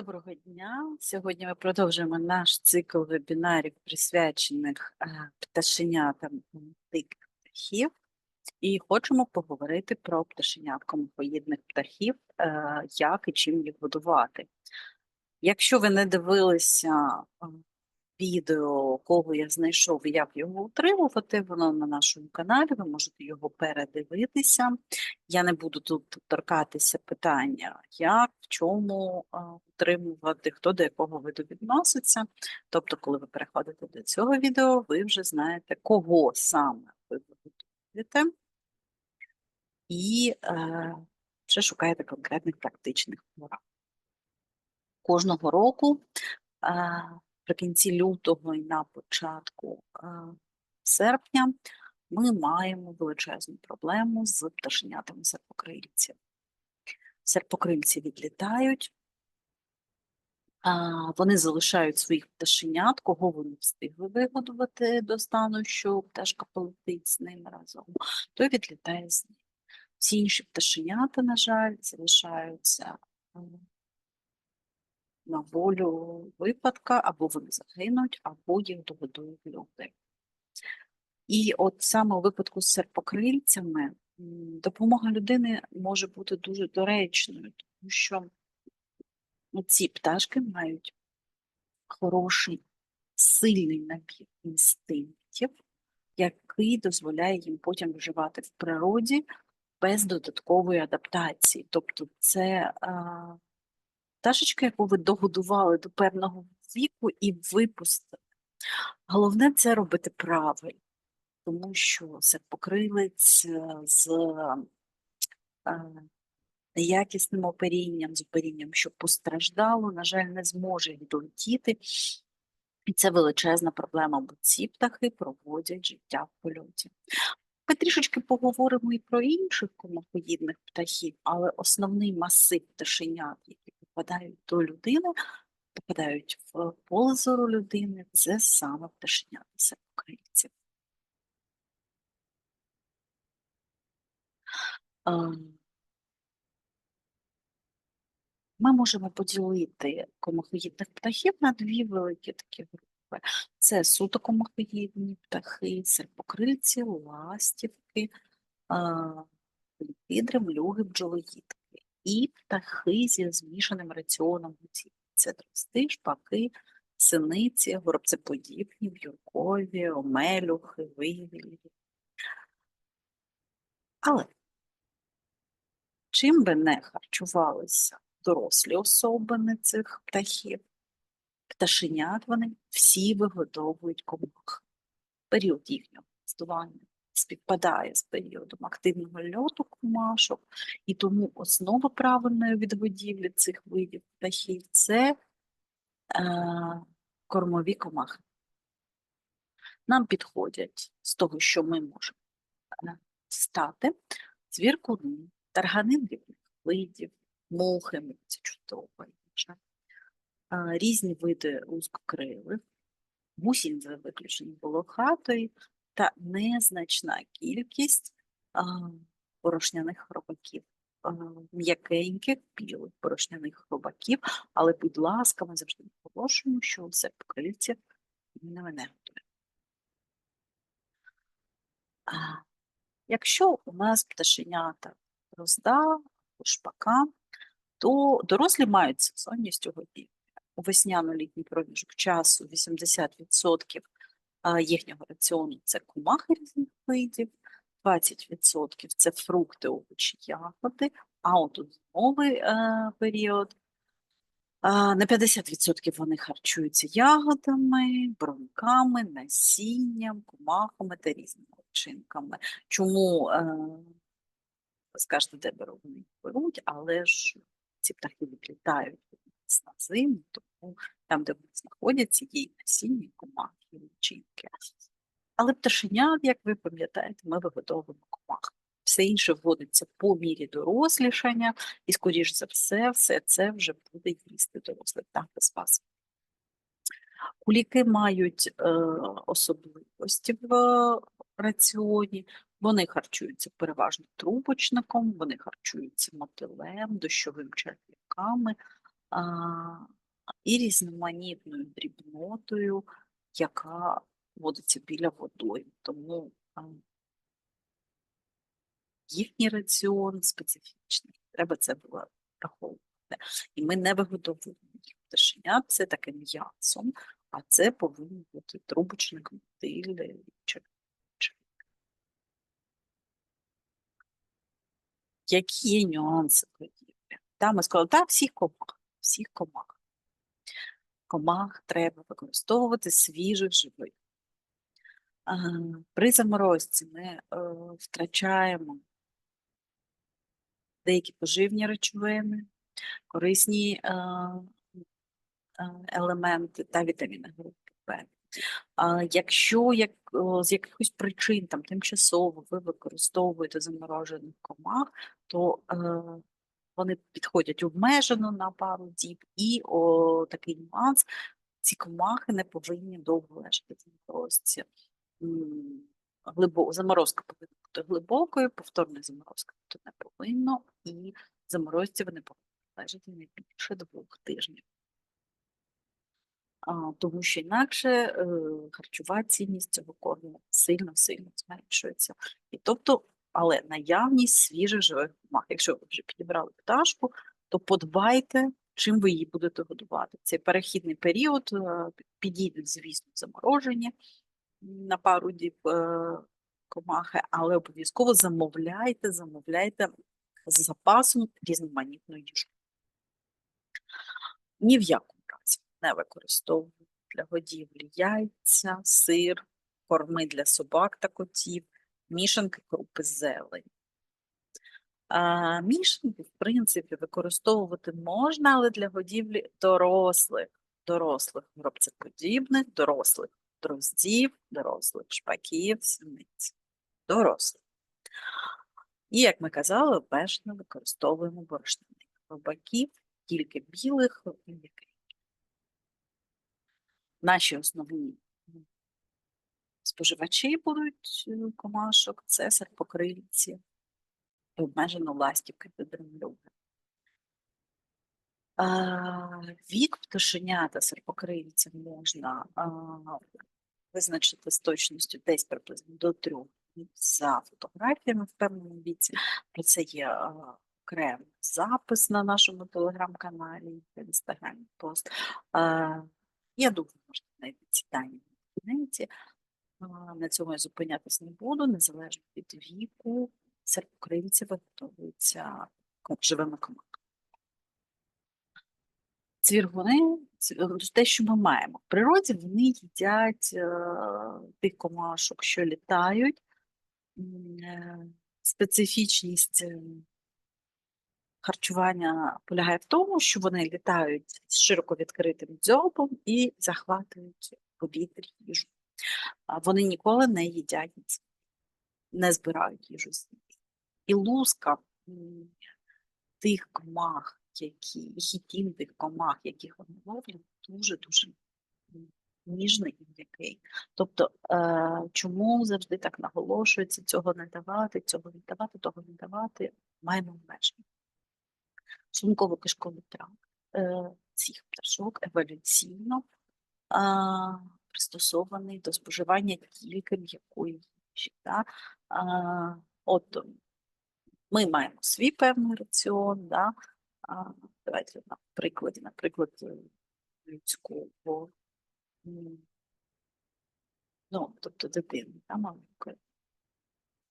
Доброго дня. Сьогодні ми продовжуємо наш цикл вебінарів, присвячених е, пташенятам диких птахів, і хочемо поговорити про пташенят комахоїдних птахів, е, як і чим їх годувати. Якщо ви не дивилися е, відео, кого я знайшов і як його утримувати, воно на нашому каналі, ви можете його передивитися. Я не буду тут торкатися питання, як, в чому утримувати, хто до якого виду відноситься. Тобто, коли ви переходите до цього відео, ви вже знаєте, кого саме ви готуєте, і е, вже шукаєте конкретних практичних порад. Кожного року. е, Наприкінці лютого і на початку е, серпня ми маємо величезну проблему з пташенятами серпокрильців. Серпокрильці відлітають, вони залишають своїх пташенят, кого вони встигли вигодувати до стану, що пташка полетить з ними разом, той відлітає з ним. Всі інші пташенята, на жаль, залишаються е, на волю випадка, або вони загинуть, або їх догодують люди. І от саме у випадку з серпокрильцями допомога людини може бути дуже доречною, тому що ці пташки мають хороший, сильний набір інстинктів, який дозволяє їм потім виживати в природі без додаткової адаптації. Тобто це пташечка, яку ви догодували до певного віку і випустили. Головне це робити правильно, тому що серпокрилець е, з неякісним оперінням, з оперінням, що постраждало, на жаль, не зможе відлетіти. І це величезна проблема, бо ці птахи проводять життя в польоті. Ми трішечки поговоримо і про інших комахоїдних птахів, але основний масив пташенят, які попадають до людини, попадають в поле зору людини, це саме пташенята серпокрильців. Ем, Ми можемо поділити комахоїдних птахів на дві великі такі групи. Це суто комахоїдні птахи, серпокрильці, ластівки, ліпідри, млюги, бджолоїдки і птахи зі змішаним раціоном гуців. Це дрозди, шпаки, синиці, горобцеподібні, в'юркові, омелюхи, вигілі. Але чим би не харчувалися дорослі особини цих птахів, пташенят вони всі вигодовують комах. Період їхнього гніздування співпадає з періодом активного льоту комашок, і тому основа правильної відгодівлі цих видів птахів це е, кормові комахи. Нам підходять з того, що ми можемо е, стати, цвіркуни, таргани дрібних видів, мухи, це чудово е, різні види лускокрилих, гусінь за виключенням волохатої та незначна кількість порошняних хробаків, м'якеньких білих порошняних хробаків, але, будь ласка, ми завжди наголошуємо, що все покрильці не мене готує. Якщо у нас пташенята розда, шпака, то дорослі мають сезонність у годівлі. У весняно-літній проміжок часу 80% а, їхнього раціону це комахи різних видів, 20% це фрукти, овочі, ягоди, а от у зимовий е, період на 50% вони харчуються ягодами, бронками, насінням, комахами та різними вчинками. Чому е, ви скажете, де беруть вони беруть, але ж ці птахи відлітають на зиму, там, де вони знаходяться, є і насіння, і комахи, і личинки. Але пташенят, як ви пам'ятаєте, ми виготовуємо комах. Все інше вводиться по мірі дорослішання, і, скоріш за все, все це вже буде їсти дорослий птах без вас. Куліки мають е, особливості в раціоні, вони харчуються переважно трубочником, вони харчуються мотилем, дощовим черв'яками, а, і різноманітною дрібнотою, яка водиться біля водою. Тому їхній раціон специфічний. Треба це було враховувати. І ми не виготовуємо їх пташенят, це таке м'ясом, а це повинен бути трубочник, мотиль чи Які є нюанси подібні? Ми сказали, так, всіх комах, всіх комах. Комах треба використовувати свіжих живих. При заморозці ми е, втрачаємо деякі поживні речовини, корисні е, е, елементи та вітаміни групи В. Якщо як, з якихось причин там тимчасово ви використовуєте заморожених комах, то вони підходять обмежено на пару діб, і о, такий нюанс, ці комахи не повинні довго лежати заморозці. Глибо, заморозка повинна бути глибокою, повторна заморозка бути не повинно, і заморозці вони повинні лежати не більше двох тижнів. А, тому що інакше е, харчова цінність цього корму сильно-сильно зменшується. І тобто, але наявність свіжих живих комах. Якщо ви вже підібрали пташку, то подбайте, чим ви її будете годувати. Цей перехідний період е, підійдуть, звісно, заморожені на пару діб е, комахи, але обов'язково замовляйте, замовляйте з запасом різноманітну їжу. Ні в якому разі не використовують для годівлі яйця, сир, корми для собак та котів, мішанки крупи зелень. А, мішанки, в принципі, використовувати можна, але для годівлі дорослих, дорослих горобцеподібних, дорослих дроздів, дорослих шпаків, синиць. Дорослих. І, як ми казали, обмежено використовуємо борошняних рубаків, тільки білих і м'яких. Наші основні споживачі будуть е, комашок, це серпокрильці, і обмежено ластівки та дремлюги. А, Вік пташенята серпокрильця можна визначити з точністю десь приблизно до трьох за фотографіями в певному віці. Про це є окремий запис на нашому телеграм-каналі, в інстаграмі пост. Я думаю, можна знайти ці дані в інтернеті. На цьому я зупинятись не буду, незалежно від віку, серпокрильці виготовуються ко- живими комахами. Цвіргуни, те, що ми маємо. В природі вони їдять е, тих комашок, що літають. Е, Специфічність е, харчування полягає в тому, що вони літають з широко відкритим дзьобом і захватують в повітрі їжу. Вони ніколи не їдять, не збирають їжу. з землі. І луска тих комах, які хітін тих комах, яких вони ловлять, дуже-дуже ніжний і м'який. Тобто, е, чому завжди так наголошується цього не давати, цього не давати, того не давати, маємо обмеження. Шлунково кишковий тракт е, цих пташок еволюційно а, пристосований до споживання тільки м'якої їжі. Да? А, от ми маємо свій певний раціон, да? а, давайте на прикладі, наприклад, е, людського, ну, тобто дитини, да, маленької.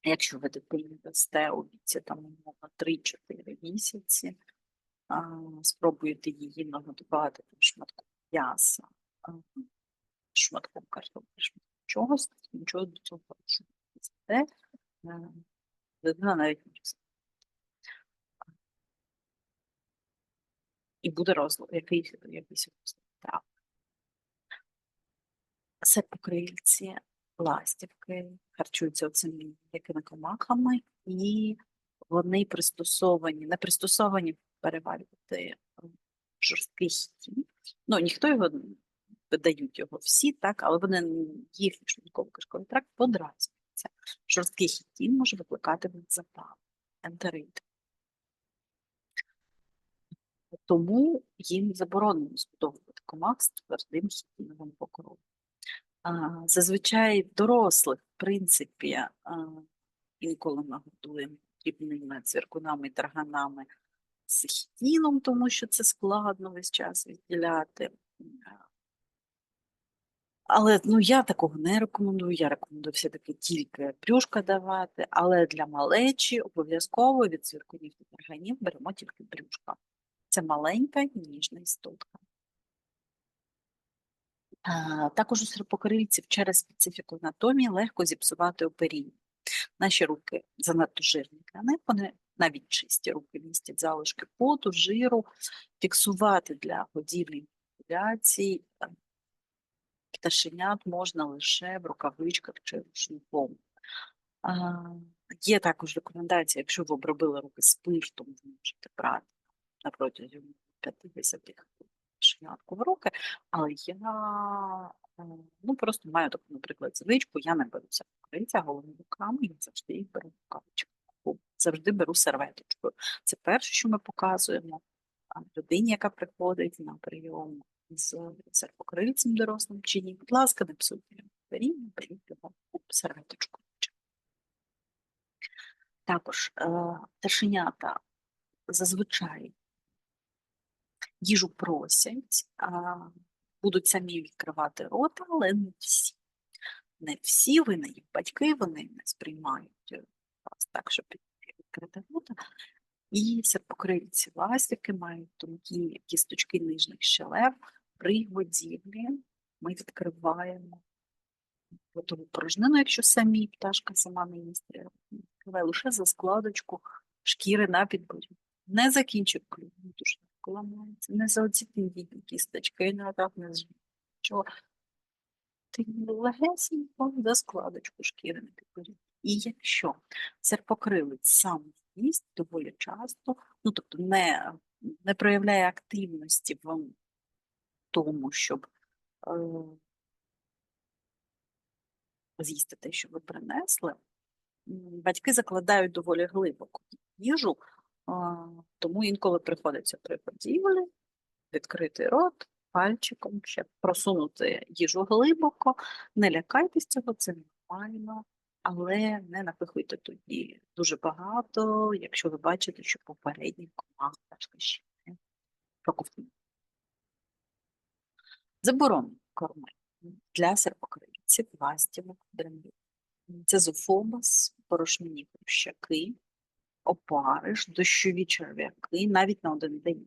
Якщо ви дитині дасте у віці там умовно 3-4 місяці, а, спробуєте її нагодувати там, шматком м'яса, шматком картоплі, шматком чогось, нічого до цього хорошого. Це е, дитина навіть не. І буде розлад, який, якийсь розлад. Так. Серпокрильці, ластівки харчуються цими м'якими комахами, і вони пристосовані, не пристосовані переварювати е, жорсткий хітін. Ну, ніхто його видають його всі, так, але вони їхній шлунково кишковий тракт подразнюється. Жорсткий хітін може викликати запал, ентерит. Тому їм заборонено збудовувати комах з твердим хітиновим покровом. Зазвичай дорослих, в принципі, інколи ми годуємо дрібними цвіркунами і тарганами з хітіном, тому що це складно весь час відділяти. Але ну, я такого не рекомендую. Я рекомендую все-таки тільки брюшка давати, але для малечі обов'язково від цвіркунів та тарганів беремо тільки брюшка. Це маленька ніжна істотка. А, Також у серпокрильців через специфіку анатомії легко зіпсувати оперіння. Наші руки занадто жирні для них, вони навіть чисті руки містять залишки поту, жиру, фіксувати для годівлі популяцій пташенят можна лише в рукавичках чи рушником. А, Є також рекомендація, якщо ви обробили руки спиртом, ви можете брати на протязі 50 пташенятку в руки, але я е, ну, просто маю таку, наприклад, звичку, я не беруся покриття голими руками, я завжди їх беру рукавичкою. Завжди беру серветочкою. Це перше, що ми показуємо людині, яка приходить на прийом з серпокрильцем дорослим чи ні. Будь ласка, не псуйте його беріть його у серветочку. Також е, пташенята зазвичай їжу просять, будуть самі відкривати рота, але не всі. Не всі, ви не їх батьки, вони не сприймають е, вас так, щоб відкрити рота. І серпокрильці ластики мають тонкі кісточки нижніх щелеп. При годівлі ми відкриваємо ротову порожнину, якщо самі пташка сама не їсть, відкриває лише за складочку шкіри на підборі. Не за кінчик клюву, дуже ламається, не за оці кісточки, не так не чого. Ти легесенько за складочку шкіри на підборі. І якщо серпокрилець сам їсть доволі часто, ну тобто не, не проявляє активності в тому, щоб е, з'їсти те, що ви принесли, батьки закладають доволі глибоко їжу, а, тому інколи приходиться при поділі відкрити рот пальчиком, ще просунути їжу глибоко. Не лякайтесь цього, це нормально, але не напихуйте тоді дуже багато, якщо ви бачите, що попередній комах ще не проковтнув. Заборонені корми для серпокрильців, ластівок, дремлів. Це зофобас, порошмяні хрущаки, опариш, дощові черв'яки, навіть на один день.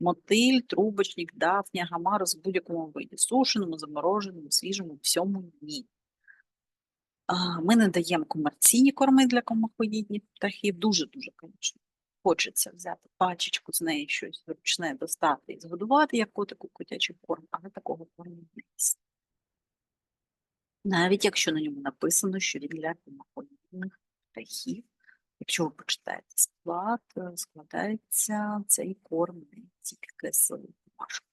Мотиль, трубочник, дафня, гамарус в будь-якому виді, сушеному, замороженому, свіжому, всьому ні. Ми не даємо комерційні корми для комахоїдних птахів, дуже-дуже, звісно. Хочеться взяти пачечку з неї щось ручне достати і згодувати, як котику котячий корм, але такого корму не існує. Навіть якщо на ньому написано, що він для комахоїдних птахів, якщо ви почитаєте склад, е, складається цей корм не тільки з комашок.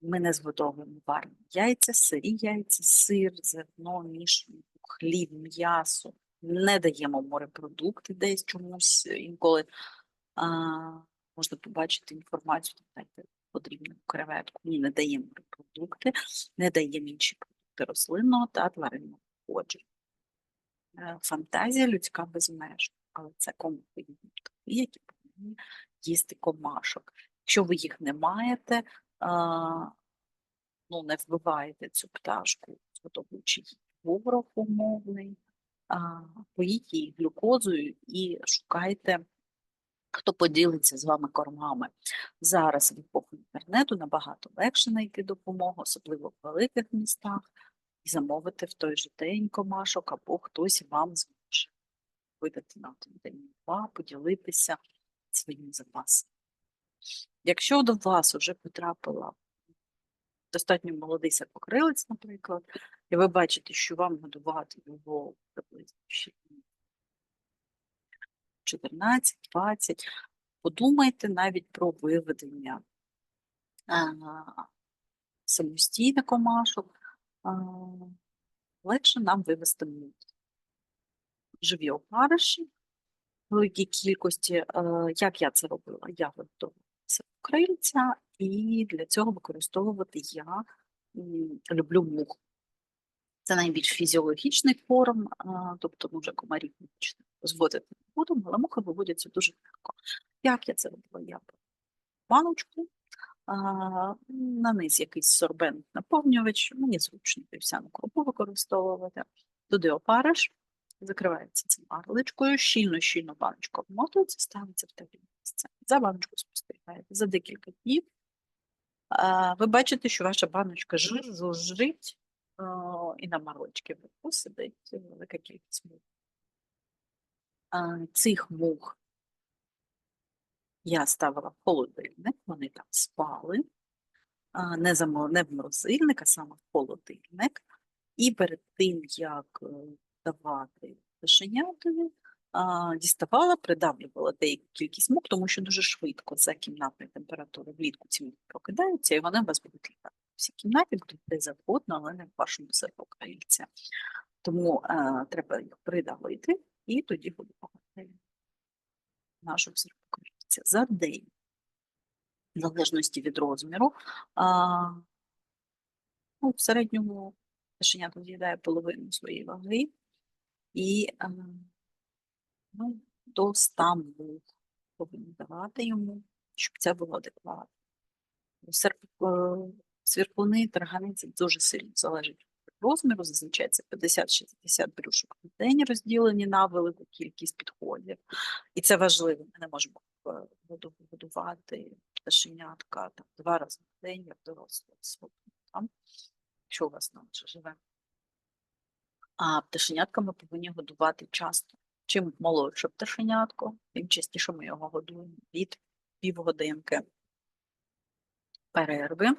Ми не зготовуємо варні яйця, сирі яйця, сир, зерно, мішану, хліб, м'ясо. Не даємо морепродукти десь чомусь. Інколи а, можна побачити інформацію, дайте потрібну креветку. Ні, не даємо морепродукти, не даємо інші продукти рослинного та тваринного походження. Е, Фантазія людська безмежна, але це комахи, які повинні їсти комашок. Якщо ви їх не маєте, ну, не вбиваєте цю пташку, зготовуючи ворог умовний, поїть її глюкозою і шукайте, хто поділиться з вами кормами. Зараз в епоху інтернету набагато легше знайти допомогу, особливо в великих містах, і замовити в той же день комашок, або хтось вам зможе видати на один день два, поділитися своїм запасом. Якщо до вас вже потрапила достатньо молодий серпокрилець, наприклад, і ви бачите, що вам годувати його приблизно 14-20, подумайте навіть про виведення а, самостійно комашок. Легше нам вивести мут. Живі опариші великій кількості. Як я це робила? Я готувала це крильця, і для цього використовувати я люблю мух. Це найбільш фізіологічний корм, а, тобто ну, вже комарів зводити не будемо, але мухи виводяться дуже легко. Як я це робила? Я баночку, на низ якийсь сорбент наповнювач, мені зручно вівсяну крупу використовувати, туди опариш, закривається цим марличкою, щільно-щільно баночка вмотується, ставиться в таке місце. За баночку спостерігаєте за декілька днів. Ви бачите, що ваша баночка жир жужжить, і на марлички вверху велика кількість мух. Цих мух я ставила в холодильник, вони там спали, не, не в морозильник, а саме в холодильник. І перед тим, як е, давати пташенятові, діставала, придавлювала деяку кількість мух, тому що дуже швидко за кімнатної температури влітку ці мухи прокидаються, і вони у вас будуть літати. В Всі кімнаті будуть де завгодно, але не в вашому сервокрильці. Тому е, треба їх придавити і тоді годувати нашого сервокрильця. За день, в залежності від розміру, а, ну, в середньому пташенята з'їдає половину своєї ваги і а, ну, до 100 мух повинні давати йому, щоб це було адекватно. Серп- е, Свіркуни, таргани дуже сильно залежить від розміру, зазвичай це 50-60 брюшок на день розділені на велику кількість підходів. І це важливо. Ми не можемо е, годувати пташенятка там, два рази на день, як дорослі особи, що у вас там вже живе. А пташенятка ми повинні годувати часто. Чим молодше пташенятко, тим частіше ми його годуємо від півгодинки перерви.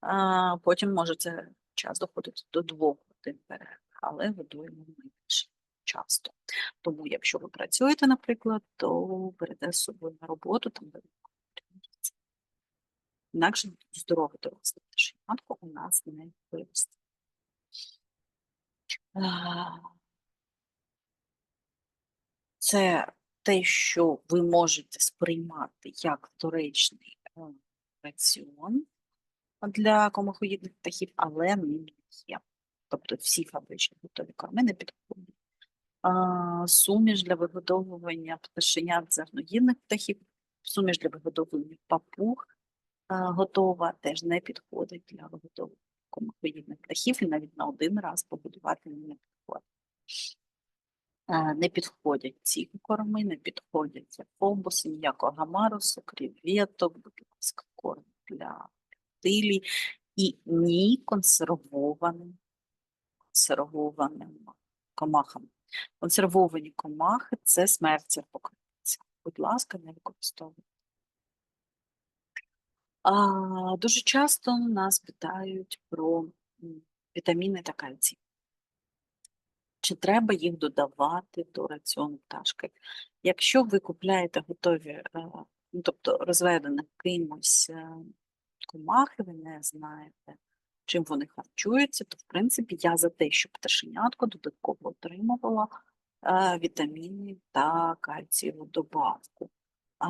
А, потім може це час доходити до двох годин перерви, але годуємо ми більш часто. Тому, якщо ви працюєте, наприклад, то берете з собою на роботу, там де. Інакше здорове доросле пташенятко у нас не виросте. Це те, що ви можете сприймати як доречний е, раціон для комахоїдних птахів, але не є. Тобто всі фабричні готові корми не підходять. Суміш для вигодовування пташенят зерноїдних птахів, суміш для вигодовування папуг готова теж не підходить для вигодовування комахоїдних птахів і навіть на один раз побудувати не підходить. Не підходять ці корми, не підходять фобуси, ніякого гамарусу, кріветок, будь ласка, корм для рептилій і ні консервованим, консервованим комахам. Консервовані комахи це смерть серпокрильця. Будь ласка, не використовуйте. А, дуже часто нас питають про вітаміни та кальцій. Чи треба їх додавати до раціону пташки? Якщо ви купляєте готові, е, ну, тобто розведених кимось е, комахи, ви не знаєте, чим вони харчуються, то в принципі я за те, щоб пташенятко додатково отримувала е, вітаміни та кальцієву добавку. А,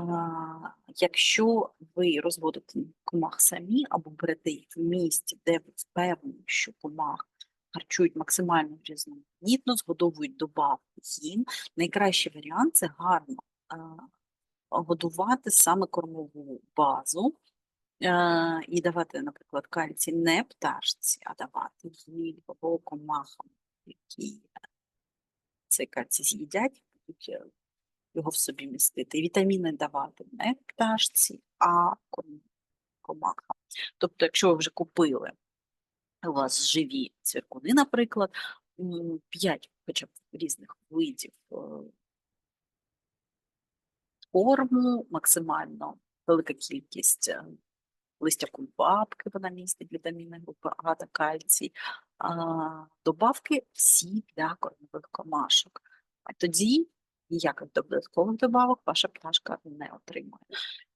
якщо ви розводите комах самі або берете їх в місті, де ви впевнені, що комах харчують максимально різноманітно, згодовують добавки їм, найкращий варіант це гарно годувати саме кормову базу е, і давати, наприклад, кальцій не пташці, а давати їй або комахам, які цей кальцій з'їдять, будуть е, його в собі містити. І вітаміни давати не пташці, а комахам. Тобто, якщо ви вже купили у вас живі цвіркуни, наприклад, 5 хоча б різних видів е, корму, максимально велика кількість е, листя кульбабки, вона містить вітаміни групи А та кальцій, добавки всі для кормових комашок. А тоді ніяких додаткових добавок ваша пташка не отримує.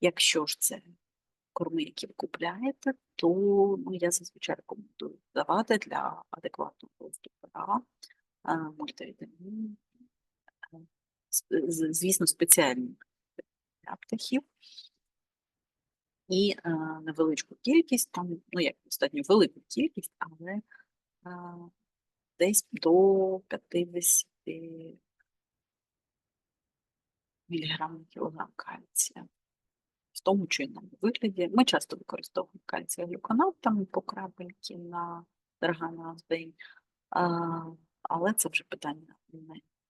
Якщо ж це корми, які ви купляєте, то ну, я зазвичай рекомендую давати для адекватного росту пера, мультивітамін, звісно, спеціальні для птахів. І е, невеличку кількість, там, ну як достатньо велику кількість, але е, десь до 50 міліграм на кілограм кальція. В тому чи іному вигляді. Ми часто використовуємо кальцій глюконат, там по крапельки на дергана в день. А, але це вже питання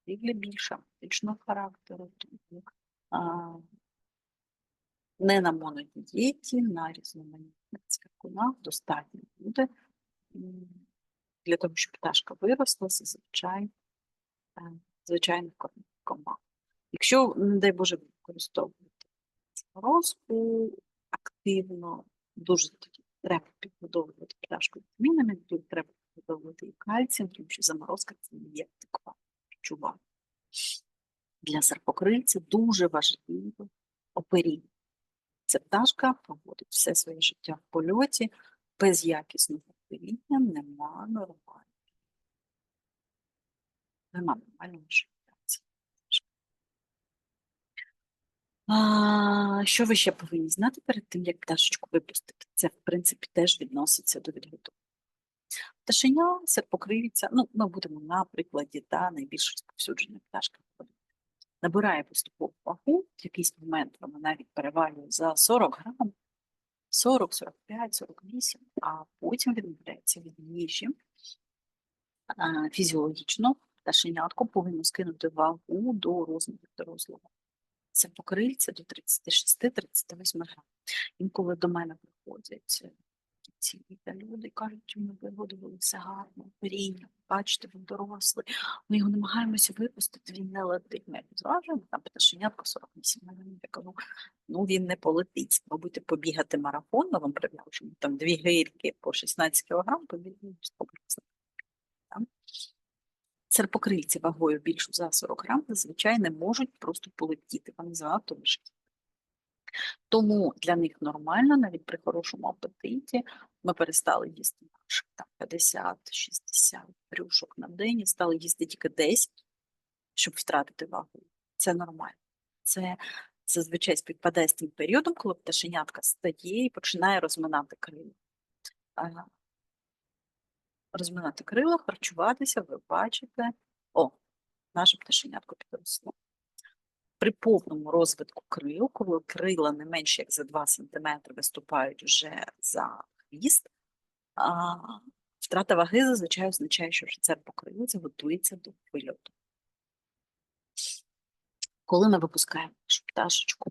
не більше медичного характеру. Тому а, не на монодієті, на різноманітних цвіркунах достатньо буде для того, щоб пташка виросла, зазвичай е, звичайних комах. Якщо, не дай Боже, ви використовуєте заморозку активно, дуже треба підгодовувати пташку вітамінами, треба підгодовувати і кальцієм, тому що заморозка це не є такова речова. Для серпокрильця дуже важливо оперіння. Ця пташка проводить все своє життя в польоті, без якісного оперіння нема нормального. Нема нормального життя. Що ви ще повинні знати перед тим, як пташечку випустити? Це, в принципі, теж відноситься до підготовки. Пташеня серпокривиця, ну, ми будемо на прикладі та найбільш розповсюдженої пташки. Набирає поступову вагу, в якийсь момент вона навіть перевалює за 40 грам, 40, 45, 48, а потім відмовляється від їжі. Фізіологічно пташенятко повинно скинути вагу до розміру дорослого. Це покрильця до 36-38 грам. Інколи до мене приходять ці люди кажуть, ми вигодували все гарно, періння, бачите, він дорослий. Ми його намагаємося випустити, він не летить. Ми зважуємо, там пташенятко 48 грам. Я кажу, ну він не полетить. Спробуйте побігати марафон, ми вам прив'яжемо там дві гирки по 16 кг, побігли. Серпокрильці вагою більшу за 40 грам зазвичай не можуть просто полетіти, вони занадто важкі. Тому для них нормально, навіть при хорошому апетиті, ми перестали їсти наш там 50-60 брюшок на день і стали їсти тільки 10, щоб втратити вагу. Це нормально. Це зазвичай співпадає з тим періодом, коли пташенятка стає і починає розминати крила. Розминати крила, харчуватися, ви бачите. О, наше пташенятко підросло. При повному розвитку крил, коли крила не менше як за 2 см виступають вже за хвіст, втрата ваги зазвичай означає, що це покрилиця готується до вильоту. Коли ми випускаємо нашу пташечку,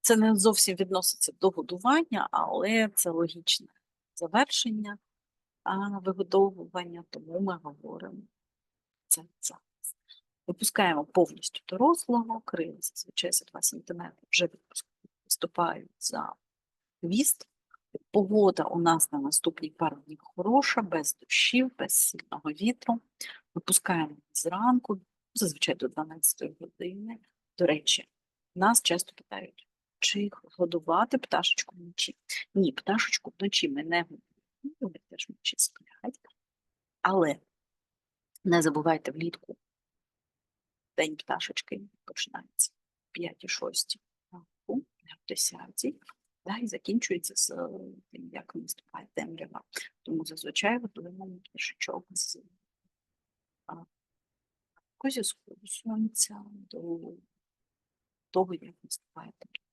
це не зовсім відноситься до годування, але це логічне завершення вигодовування, тому ми говоримо це зараз. Випускаємо повністю дорослого, крила зазвичай за 2 см вже виступають за хвіст. Погода у нас на наступні пару днів хороша, без дощів, без сильного вітру. Випускаємо зранку, зазвичай до 12 години. До речі, нас часто питають, чи годувати пташечку вночі. Ні, пташечку вночі ми не годуємо, вони теж вночі сплять. Але не забувайте влітку день пташечки починається в 5-6 ранку, в 10, да, і закінчується з е, тим, як наступає темрява. Тому зазвичай готуємо пташечок з зі сходу сонця до того, як наступає темрява.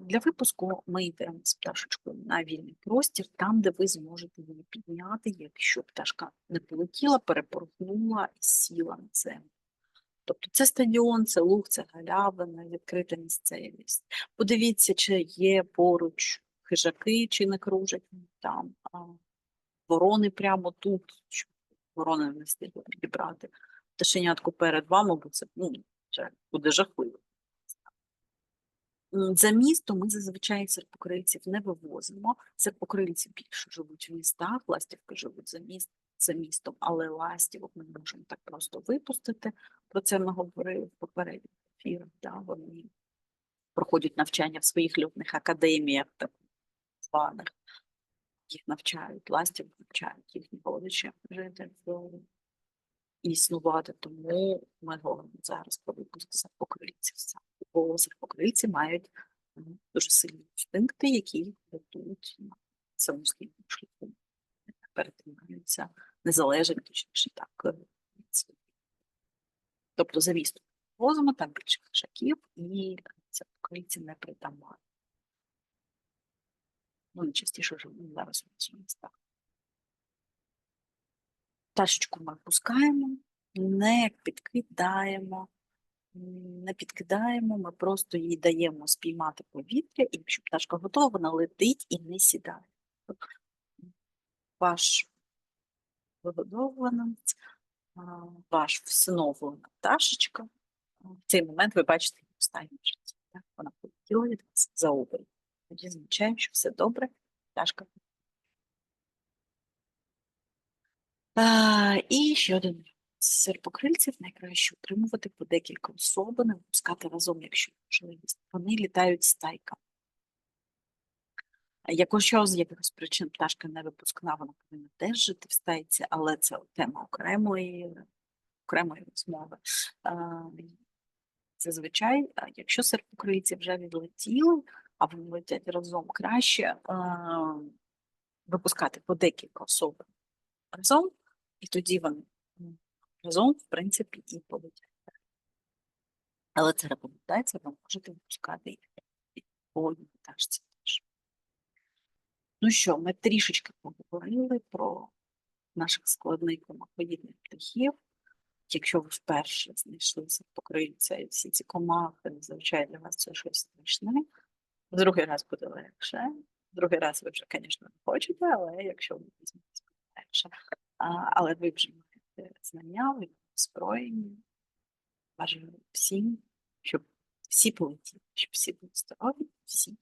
Для випуску ми йдемо з пташечкою на вільний простір, там, де ви зможете її підняти, якщо пташка не полетіла, перепорхнула і сіла на землю. Тобто це стадіон, це луг, це галявина, відкрита місцевість. Подивіться, чи є поруч хижаки, чи не кружать там. А, ворони прямо тут, щоб ворони не встигли підібрати. Пташенятку перед вами, бо це ну, буде жахливо. За місто ми зазвичай серпокрильців не вивозимо. Серпокрильці більше живуть в містах, ластівки живуть за, міст, за містом, але ластівок ми можемо так просто випустити. Про це ми говорили в попередніх ефірах. Да? Вони проходять навчання в своїх льотних академіях, так званих. Їх навчають, ластівок навчають їхні родичі жити в існувати. Тому ми говоримо зараз про випуск серпокрильців. саме. Бо серпокрильці мають дуже сильні інстинкти, які ведуть на самостійному шляху. Перетинаються, не залежать точніше так. е, від світу. Тобто за містом возимо там більше хижаків і серпокрильці не притаманні. Ну, найчастіше живуть зараз у у містах. Пташечку ми пускаємо, не підкидаємо, не підкидаємо, ми просто їй даємо спіймати повітря, і якщо пташка готова, вона летить і не сідає. Ваш вигодовуваний, ваш всиновлена пташечка, в цей момент ви бачите її останнє життя. Вона полетіла від вас за обрій. Тоді означає, що все добре, пташка А, і ще один нюанс. серпокрильців найкраще утримувати по декілька особин, випускати разом, якщо можливість. Вони літають стайками. Якщо з якихось причин пташка не випускна, вона повинна теж жити в стайці, але це тема окремої, окремої розмови. Зазвичай, якщо серпокрильці вже відлетіли, а вони летять разом краще, випускати по декілька особин разом, і тоді вони разом, в принципі, і полетять. Але це рекомендація, ви можете випускати і по одній пташці теж. Ну що, ми трішечки поговорили про наших складних комахоїдних птахів. Якщо ви вперше знайшли серпокрильця і всі ці комахи, зазвичай для вас це щось страшне. В другий раз буде легше. Другий раз ви вже, звісно, не хочете, але якщо ви візьмете легше. Але ви вже маєте знання, ви зброєні. Бажаю всім, щоб всі полетіли, щоб всі були здорові, всі